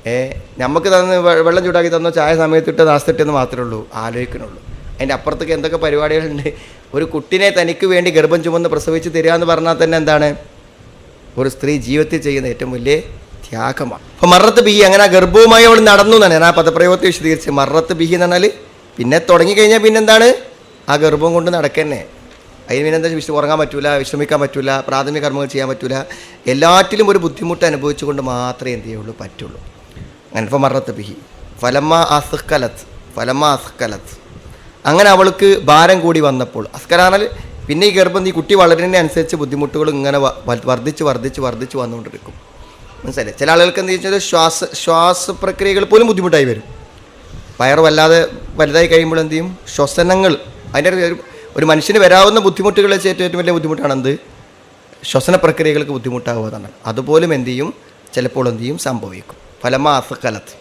ഏ നമുക്ക് തന്ന് വെള്ളം ചൂടാക്കി തന്നോ ചായ സമയത്തിട്ട് നാസ്തിട്ടെന്ന് മാത്രമേ ഉള്ളൂ. ആലോചിക്കണുള്ളൂ അതിന്റെ അപ്പുറത്തേക്ക് എന്തൊക്കെ പരിപാടികളുണ്ട്? ഒരു കുട്ടിനെ തനിക്ക് വേണ്ടി ഗർഭം ചുമന്ന് പ്രസവിച്ച് തരിക എന്ന് പറഞ്ഞാൽ തന്നെ എന്താണ്? ഒരു സ്ത്രീ ജീവിതത്തിൽ ചെയ്യുന്ന ഏറ്റവും വലിയ ത്യാഗമാണ്. അപ്പോൾ മറത്ത് ബിഹി അങ്ങനെ ഗർഭവുമായി അവൾ നടന്നു എന്നാണ്. ഞാൻ ആ പദപ്രയോഗത്തെ വിശദീകരിച്ച് മറത്ത് ബിഹി എന്ന് പറഞ്ഞാൽ പിന്നെ തുടങ്ങിക്കഴിഞ്ഞാൽ പിന്നെന്താണ് ആ ഗർഭം കൊണ്ട് നടക്കന്നെ. അതിന് പിന്നെ എന്താ വിശ്വ ഉറങ്ങാൻ പറ്റൂല വിശ്രമിക്കാൻ പറ്റൂല പ്രാഥമിക കർമ്മങ്ങൾ ചെയ്യാൻ പറ്റൂല. എല്ലാറ്റിലും ഒരു ബുദ്ധിമുട്ട് അനുഭവിച്ചുകൊണ്ട് മാത്രമേ എന്ത് ചെയ്യുള്ളൂ പറ്റുള്ളൂ. അങ്ങനെ ഇപ്പോൾ മറത്ത് ബിഹി. ഫലമ്മ അസ്കലത്ത് ഫലമ്മ അസ്കലത്ത് അങ്ങനെ അവൾക്ക് ഭാരം കൂടി വന്നപ്പോൾ. അസ്കരാനൽ പിന്നെ ഈ ഗർഭം ഈ കുട്ടി വളരുന്നതിനനുസരിച്ച് ബുദ്ധിമുട്ടുകൾ ഇങ്ങനെ വർദ്ധിച്ച് വർദ്ധിച്ച് വർദ്ധിച്ച് വന്നുകൊണ്ടിരിക്കും. മനസ്സിലായി ചില ആളുകൾക്ക് എന്താ വെച്ചാൽ ശ്വാസ ശ്വാസ പ്രക്രിയകൾ പോലും ബുദ്ധിമുട്ടായി വരും. വയറ് വല്ലാതെ വലുതായി കഴിയുമ്പോൾ എന്ത് ചെയ്യും? ശ്വസനങ്ങൾ അതിന്റെ ഒരു മനുഷ്യന് വരാവുന്ന ബുദ്ധിമുട്ടുകൾ വെച്ച് ഏറ്റവും വലിയ ബുദ്ധിമുട്ടാണ് എന്ത്? ശ്വസന പ്രക്രിയകൾക്ക് ബുദ്ധിമുട്ടാവുക എന്നാണ്. അതുപോലും എന്ത് ചെയ്യും? ചിലപ്പോൾ എന്ത് ചെയ്യും? സംഭവിക്കും. ഫലമ അസക്കലത്ത്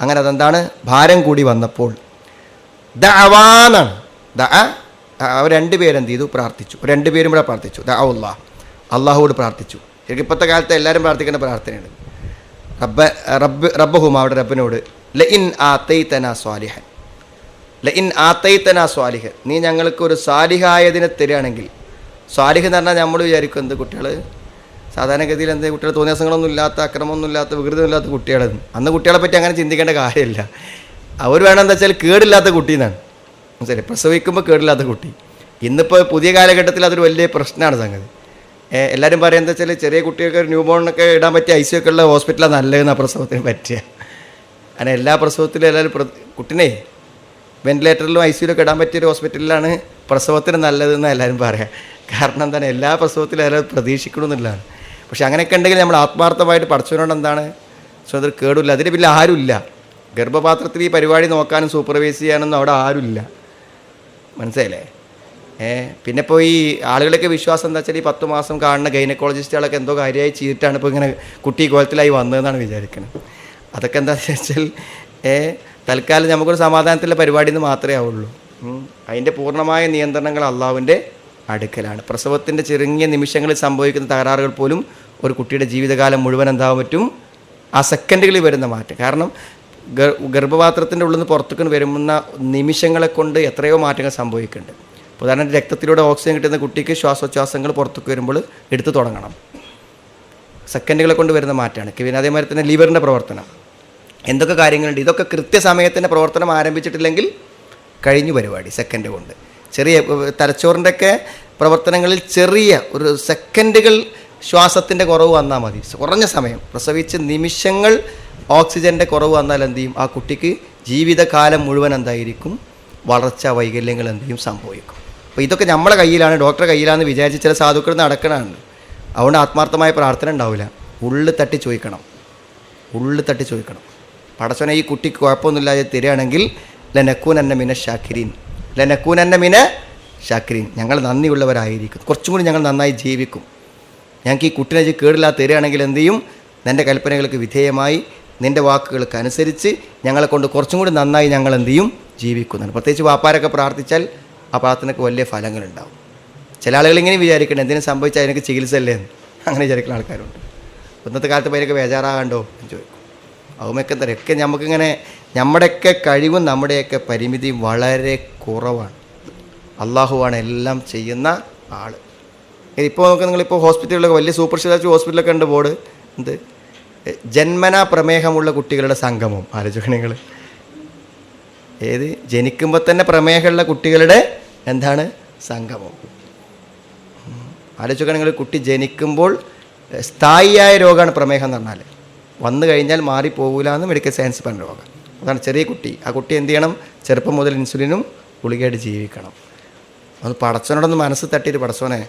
അങ്ങനെ അതെന്താണ്? ഭാരം കൂടി വന്നപ്പോൾ ദഅവാന്നാണ് ദ അവർ രണ്ട് എന്ത് ചെയ്തു? പ്രാർത്ഥിച്ചു. രണ്ടുപേരും കൂടെ പ്രാർത്ഥിച്ചു. ദ അള്ളാ അള്ളാഹുവോട് പ്രാർത്ഥിച്ചു. ശരിക്കും ഇപ്പോഴത്തെ കാലത്ത് എല്ലാവരും പ്രാർത്ഥിക്കേണ്ട പ്രാർത്ഥനയാണ്. റബ്ബ റബ്ബ് റബ്ബഹും അവിടെ റബ്ബിനോട് ല ഇൻ ആത്തൈത്തന സ്വാലിഹൻ. ല ഇൻ ആത്തൈത്തന സ്വാലിഹൻ. നീ ഞങ്ങൾക്ക് ഒരു സ്വാലിഹായതിനെ തരികയാണെങ്കിൽ സ്വാലിഹ് എന്ന് പറഞ്ഞാൽ നമ്മൾ വിചാരിക്കും എന്ത് കുട്ടികൾ സാധാരണഗതിയിൽ എന്ത് കുട്ടികൾ തോന്നിയാസങ്ങളൊന്നും ഇല്ലാത്ത അക്രമമൊന്നും ഇല്ലാത്ത വികൃതമില്ലാത്ത കുട്ടികളെന്ന് അന്ന് കുട്ടികളെ പറ്റി അങ്ങനെ ചിന്തിക്കേണ്ട കാര്യമില്ല. അവർ വേണം എന്താ വെച്ചാൽ കേടില്ലാത്ത കുട്ടി എന്നാണ്. മനസ്സിലായി? പ്രസവിക്കുമ്പോൾ കേടില്ലാത്ത കുട്ടി. ഇന്നിപ്പോൾ പുതിയ കാലഘട്ടത്തിൽ അതൊരു വലിയ പ്രശ്നമാണ് സംഗതി. എല്ലാവരും പറയുന്നത് വെച്ചാൽ ചെറിയ കുട്ടികൾക്ക് ന്യൂ ബോണിനൊക്കെ ഇടാൻ പറ്റിയ ഐ സി ഒക്കെ ഉള്ള ഹോസ്പിറ്റലാണ് നല്ലതെന്നാണ് പ്രസവത്തിന് പറ്റുക അങ്ങനെ എല്ലാ പ്രസവത്തിലും എല്ലാവരും കുട്ടിനെ വെന്റിലേറ്ററിലും ഐ സിയിലൊക്കെ ഇടാൻ പറ്റിയ ഒരു ഹോസ്പിറ്റലിലാണ് പ്രസവത്തിന് നല്ലതെന്ന് എല്ലാവരും പറയാം. കാരണം എന്താണ്? എല്ലാ പ്രസവത്തിലും എല്ലാവരും പ്രതീക്ഷിക്കണമെന്നുള്ളതാണ് പക്ഷേ അങ്ങനെയൊക്കെ ഉണ്ടെങ്കിൽ നമ്മൾ ആത്മാർത്ഥമായിട്ട് പഠിച്ചവരോട് എന്താണ്? അതൊരു കേടില്ല അതിന് പിന്നെ ആരുമില്ല. ഗർഭപാത്രത്തിൽ ഈ പരിപാടി നോക്കാനും സൂപ്പർവൈസ് ചെയ്യാനൊന്നും അവിടെ ആരുമില്ല. മനസ്സിലായില്ലേ? ഏ പിന്നെ ഇപ്പോൾ ഈ ആളുകളൊക്കെ വിശ്വാസം എന്താ വെച്ചാൽ ഈ പത്ത് മാസം കാണുന്ന ഗൈനക്കോളജിസ്റ്റുകളൊക്കെ എന്തോ കാര്യമായി ചെയ്തിട്ടാണ് ഇപ്പോൾ ഇങ്ങനെ കുട്ടി കോലത്തിലായി വന്നതെന്നാണ് വിചാരിക്കുന്നത് അതൊക്കെ എന്താണെന്ന് വെച്ചാൽ ഏ തൽക്കാലം നമുക്കൊരു സമാധാനത്തിലുള്ള പരിപാടി എന്ന് മാത്രമേ ആവുള്ളൂ. അതിന്റെ പൂർണമായ നിയന്ത്രണങ്ങൾ അള്ളാവിന്റെ അടുക്കലാണ്. പ്രസവത്തിന്റെ ചെറിയ നിമിഷങ്ങളിൽ സംഭവിക്കുന്ന തകരാറുകൾ പോലും ഒരു കുട്ടിയുടെ ജീവിതകാലം മുഴുവൻ എന്താകാൻ പറ്റും? ആ സെക്കൻഡുകളിൽ വരുന്ന മാറ്റം. കാരണം ഗർഭപാത്രത്തിന്റെ ഉള്ളിൽ നിന്ന് പുറത്തേക്ക് വരുന്ന നിമിഷങ്ങളെ കൊണ്ട് എത്രയോ മാറ്റങ്ങൾ സംഭവിക്കുന്നുണ്ട്. ഉദാഹരണം രക്തത്തിലൂടെ ഓക്സിജൻ കിട്ടുന്ന കുട്ടിക്ക് ശ്വാസോച്ഛ്വാസങ്ങൾ പുറത്തേക്ക് വരുമ്പോൾ എടുത്തു തുടങ്ങണം. സെക്കൻഡുകളെ കൊണ്ട് വരുന്ന മാറ്റമാണ്. പിന്നെ അതേമാതിരി തന്നെ ലിവറിന്റെ പ്രവർത്തനം. എന്തൊക്കെ കാര്യങ്ങളുണ്ട്? ഇതൊക്കെ കൃത്യസമയത്തിന്റെ പ്രവർത്തനം ആരംഭിച്ചിട്ടില്ലെങ്കിൽ കഴിഞ്ഞു പരിപാടി സെക്കൻഡ് കൊണ്ട്. ചെറിയ തലച്ചോറിന്റെ ഒക്കെ പ്രവർത്തനങ്ങളിൽ ചെറിയ ഒരു സെക്കൻഡുകൾ ശ്വാസത്തിന്റെ കുറവ് വന്നാൽ മതി. കുറഞ്ഞ സമയം പ്രസവിച്ച് നിമിഷങ്ങൾ ഓക്സിജന്റെ കുറവ് വന്നാൽ എന്ത് ചെയ്യും? ആ കുട്ടിക്ക് ജീവിതകാലം മുഴുവൻ എന്തായിരിക്കും? വളർച്ച വൈകല്യങ്ങൾ എന്ത് ചെയ്യും? സംഭവിക്കും. അപ്പോൾ ഇതൊക്കെ നമ്മളെ കയ്യിലാണ് ഡോക്ടറെ കയ്യിലാണെന്ന് വിചാരിച്ച് ചില സാധുക്കൾ നടക്കണമാണ് അതുകൊണ്ട് ആത്മാർത്ഥമായ പ്രാർത്ഥന ഉണ്ടാവില്ല. ഉള്ളു തട്ടി ചോദിക്കണം. ഉള്ളു തട്ടി ചോദിക്കണം. പടച്ചോനെ ഈ കുട്ടിക്ക് കുഴപ്പമൊന്നുമില്ലാതെ തരികയാണെങ്കിൽ ലനക്കൂനന്ന മിന ഷാക്കിരീൻ ലനക്കൂനന്ന മിന ഷാക്കിരീൻ ഞങ്ങൾ നന്ദിയുള്ളവരായിരിക്കും. കുറച്ചും കൂടി ഞങ്ങൾ നന്നായി ജീവിക്കും. ഞങ്ങൾക്ക് ഈ കുട്ടിനെ കേടില്ലാതെ തരികയാണെങ്കിൽ എന്ത് ചെയ്യും? നിന്റെ കൽപ്പനകൾക്ക് വിധേയമായി നിന്റെ വാക്കുകൾക്ക് അനുസരിച്ച് ഞങ്ങളെ കൊണ്ട് കുറച്ചും കൂടി നന്നായി ഞങ്ങൾ എന്ത് ചെയ്യും? ജീവിക്കുന്നുണ്ട്. പ്രത്യേകിച്ച് വാപ്പാരൊക്കെ പ്രാർത്ഥിച്ചാൽ ആ പ്രാർത്ഥനയ്ക്ക് വലിയ ഫലങ്ങളുണ്ടാവും. ചില ആളുകൾ ഇങ്ങനെ വിചാരിക്കണം എന്തിനും സംഭവിച്ചാൽ എനിക്ക് ചികിത്സ അല്ലേ എന്ന്. അങ്ങനെ വിചാരിക്കുന്ന ആൾക്കാരുണ്ട്. ഇന്നത്തെ കാലത്ത് പേരൊക്കെ ബേജാറാകണ്ടോ എന്ന് ചോദിക്കും. അതുമൊക്കെ എന്താ ഒക്കെ നമുക്കിങ്ങനെ നമ്മുടെയൊക്കെ കഴിവും നമ്മുടെയൊക്കെ പരിമിതിയും വളരെ കുറവാണ്. അള്ളാഹുവാണ് എല്ലാം ചെയ്യുന്ന ആൾ ഇപ്പോൾ നോക്കുക നിങ്ങളിപ്പോൾ ഹോസ്പിറ്റലിലൊക്കെ വലിയ സൂപ്പർ സ്പെഷ്യാലിറ്റി ഹോസ്പിറ്റലൊക്കെ ഉണ്ട് ബോർഡ്. എന്ത്? ജന്മന പ്രമേഹമുള്ള കുട്ടികളുടെ സംഗമം. ആലോചിക്കണം നിങ്ങൾ ഏത്? ജനിക്കുമ്പോൾ തന്നെ പ്രമേഹമുള്ള കുട്ടികളുടെ എന്താണ്? സംഗമം. ആലോചിക്കണം നിങ്ങൾ കുട്ടി ജനിക്കുമ്പോൾ സ്ഥായിയായ രോഗമാണ് പ്രമേഹം എന്ന് പറഞ്ഞാൽ വന്നു കഴിഞ്ഞാൽ മാറിപ്പോകില്ല എന്ന് മെഡിക്കൽ സയൻസ് പറഞ്ഞ രോഗം. അതാണ് ചെറിയ കുട്ടി. ആ കുട്ടി എന്ത് ചെയ്യണം? ചെറുപ്പം മുതൽ ഇൻസുലിനും ഗുളികയായിട്ട് ജീവിക്കണം. അത് പടച്ചവനോടൊന്ന് മനസ്സ് തട്ടിയിട്ട് പടച്ചവനെ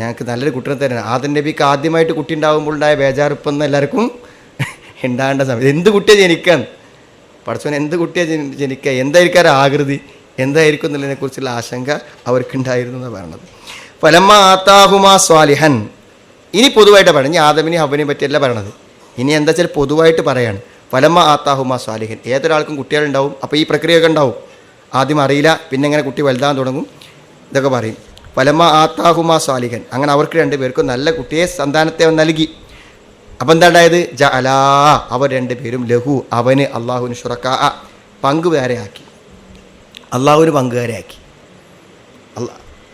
ഞങ്ങൾക്ക് നല്ലൊരു കുട്ടിനെ തരണം ആദ്യം നബിക്ക് ആദ്യമായിട്ട് കുട്ടി ഉണ്ടാകുമ്പോൾ ഉണ്ടായ ബേജാറിപ്പം എല്ലാവർക്കും ഉണ്ടാകേണ്ട സമയം. എന്ത് കുട്ടിയെ ജനിക്കാൻ? പടച്ചവൻ എന്ത് കുട്ടിയെ ജനി- ജനിക്കുക എന്തായിരിക്കും ആകൃതി? എന്തായിരിക്കും എന്നുള്ളതിനെക്കുറിച്ചുള്ള ആശങ്ക അവർക്കുണ്ടായിരുന്നു എന്ന് പറയണത് ഫലമ്മ ആത്താഹുമാ സ്വാലിഹൻ. ഇനി പൊതുവായിട്ട് പറയണം. ഇനി ആദമിനെയും ഹവനെയും പറ്റിയല്ല പറയണത്. ഇനി എന്താ വെച്ചാൽ പൊതുവായിട്ട് പറയാണ്. ഫലമ്മ ആത്താഹുമാ സ്വാലിഹൻ. ഏതൊരാൾക്കും കുട്ടികളുണ്ടാവും. അപ്പോൾ ഈ പ്രക്രിയയൊക്കെ ഉണ്ടാവും. ആദ്യം അറിയില്ല. പിന്നെ എങ്ങനെ കുട്ടി വലുതാൻ തുടങ്ങും? ഇതൊക്കെ പറയും. ഫലമ്മ ആത്താഹുമാ സ്വാലിഹൻ അങ്ങനെ അവർക്ക് രണ്ടുപേർക്കും നല്ല കുട്ടിയെ സന്താനത്തെ അവൻ നൽകി. അപ്പം എന്താണ്ടായത്? ജ അലാ. അവർ രണ്ടുപേരും ലഹു അവന് അള്ളാഹുവിന് ഷുറക്ക പങ്കുകാരെയാക്കി. അള്ളാഹുവിന് പങ്കുകാരെയാക്കി. അല്ല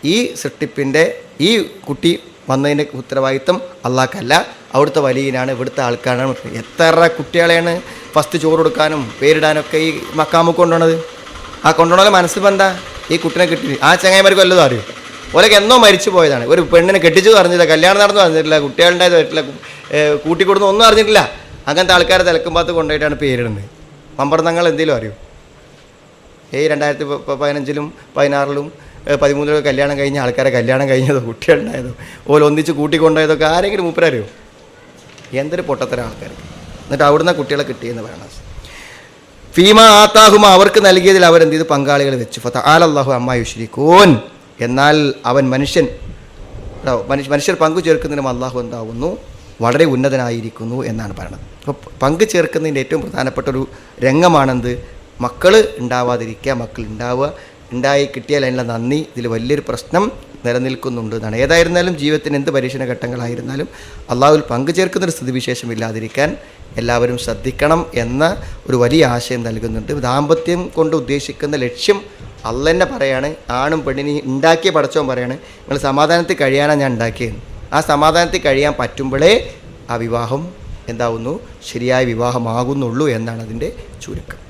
ഈ സൃഷ്ടിപ്പിന്റെ ഈ കുട്ടി വന്നതിന്റെ ഉത്തരവാദിത്വം അള്ളാഹ്ക്കല്ല. അവിടുത്തെ വലിയനാണ് ഇവിടുത്തെ ആൾക്കാരാണ് എത്ര കുട്ടികളെയാണ് ഫസ്റ്റ് ചോറ് കൊടുക്കാനും പേരിടാനൊക്കെ ഈ മക്കാമ കൊണ്ടുപോണത്? ആ കൊണ്ടുപോണ മനസ്സിൽ എന്താ ഈ കുട്ടിനെ കിട്ടി ആ ചങ്ങായിമാർക്ക് വല്ലതും അറിയും? ഓലൊക്കെ എന്നോ മരിച്ചു പോയതാണ്. ഒരു പെണ്ണിനെ കെട്ടിച്ചു അറിഞ്ഞില്ല കല്യാണം നടന്നു പറഞ്ഞിട്ടില്ല കുട്ടികളുണ്ടായത് പറ്റില്ല കൂട്ടിക്കൊടുന്നു ഒന്നും അറിഞ്ഞിട്ടില്ല. അങ്ങനത്തെ ആൾക്കാരെ തിലക്കുമ്പാത്ത് കൊണ്ടുപോയിട്ടാണ് പേരിടുന്നത്. പമ്പർന്നങ്ങൾ എന്തെങ്കിലും അറിയൂ? ഏയ് രണ്ടായിരത്തി പതിനഞ്ചിലും പതിനാറിലും പതിമൂന്നിലൊക്കെ കല്യാണം കഴിഞ്ഞ ആൾക്കാരെ കല്യാണം കഴിഞ്ഞതോ കുട്ടികളുണ്ടായതോ ഓല ഒന്നിച്ച് കൂട്ടിക്കൊണ്ടുപോയതൊക്കെ ആരെങ്കിലും മൂപ്പരറിയോ? എന്തൊരു പൊട്ടത്തരം ആൾക്കാർ എന്നിട്ട് അവിടുന്ന് കുട്ടികളെ കിട്ടിയെന്ന് പറയണം. ഫീമ ആത്താഹുമ അവർക്ക് നൽകിയതിൽ അവരെന്ത് ചെയ്ത്? പങ്കാളികൾ വെച്ചു. ഫത്ത ആലല്ലാഹു അമ്മ യുശ്രിക്കൂൻ. എന്നാൽ അവൻ മനുഷ്യൻ മനുഷ്യ മനുഷ്യർ പങ്കു ചേർക്കുന്നതിനും അള്ളാഹു എന്താവുന്നു? വളരെ ഉന്നതനായിരിക്കുന്നു എന്നാണ് പറയുന്നത്. അപ്പോൾ പങ്കു ചേർക്കുന്നതിന്റെ ഏറ്റവും പ്രധാനപ്പെട്ട ഒരു രംഗമാണെന്ത്? മക്കൾ ഉണ്ടാവാതിരിക്കുക മക്കൾ ഉണ്ടാവുക. ഉണ്ടായി കിട്ടിയാൽ അതിനുള്ള നന്ദി. ഇതിൽ വലിയൊരു പ്രശ്നം നിലനിൽക്കുന്നുണ്ട് എന്നാണ്. ഏതായിരുന്നാലും ജീവിതത്തിന് എന്ത് പരീക്ഷണ ഘട്ടങ്ങളായിരുന്നാലും അള്ളാഹുവിൽ പങ്കു ചേർക്കുന്നൊരു സ്ഥിതിവിശേഷം ഇല്ലാതിരിക്കാൻ എല്ലാവരും ശ്രദ്ധിക്കണം എന്ന ഒരു വലിയ ആശയം നൽകുന്നുണ്ട്. ദാമ്പത്യം കൊണ്ട് ഉദ്ദേശിക്കുന്ന ലക്ഷ്യം അല്ല തന്നെ പറയാണ് ആണും പെണ്ണിനെയും ഉണ്ടാക്കിയ പടച്ചവൻ പറയാണ് നിങ്ങൾ സമാധാനത്തിൽ കഴിയാനാണ് ഞാൻ ഉണ്ടാക്കിയത് ആ സമാധാനത്തിൽ കഴിയാൻ പറ്റുമ്പോഴേ ആ വിവാഹം എന്താവുന്നു ശരിയായ വിവാഹമാകുന്നുള്ളൂ എന്നാണ് അതിൻ്റെ ചുരുക്കം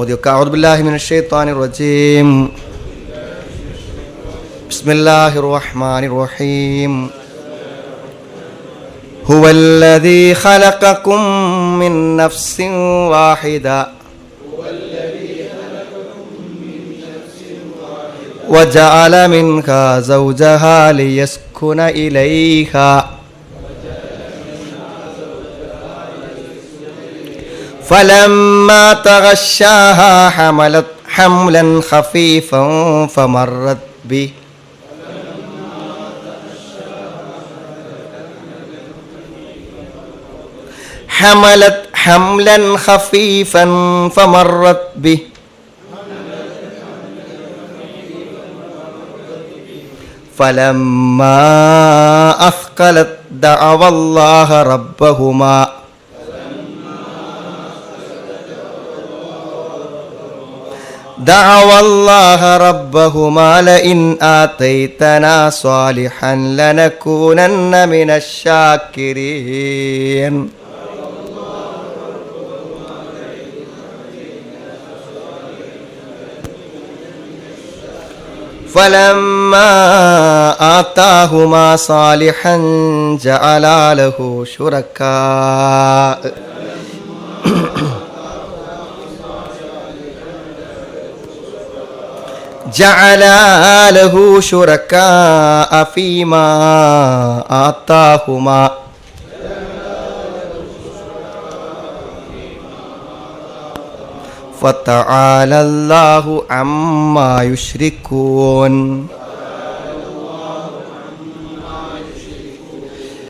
ഓദിയൊക്കെ ഔദ്ബില്ലാഹിമിൻ ഷെയ്ത്താനി റജീം ബിസ്മില്ലാഹി റഹ്മാനി റഹീം هو الذي خلقكم من نفس واحده وجعل منها زوجها ليسكن إليها فلما تغشاها حملت حملا خفيفا فمرت به. حملت حملا خفيفا فمرت به. فلما أثقلت دعوا الله ربهما. دعوا الله ربهما لئن آتيتنا صالحا لنكونن من الشاكرين. فلما آتاهما صالحا جعلا له شركاء. جعلا له شركاء فيما آتاهما. فتعالى الله عما يشركون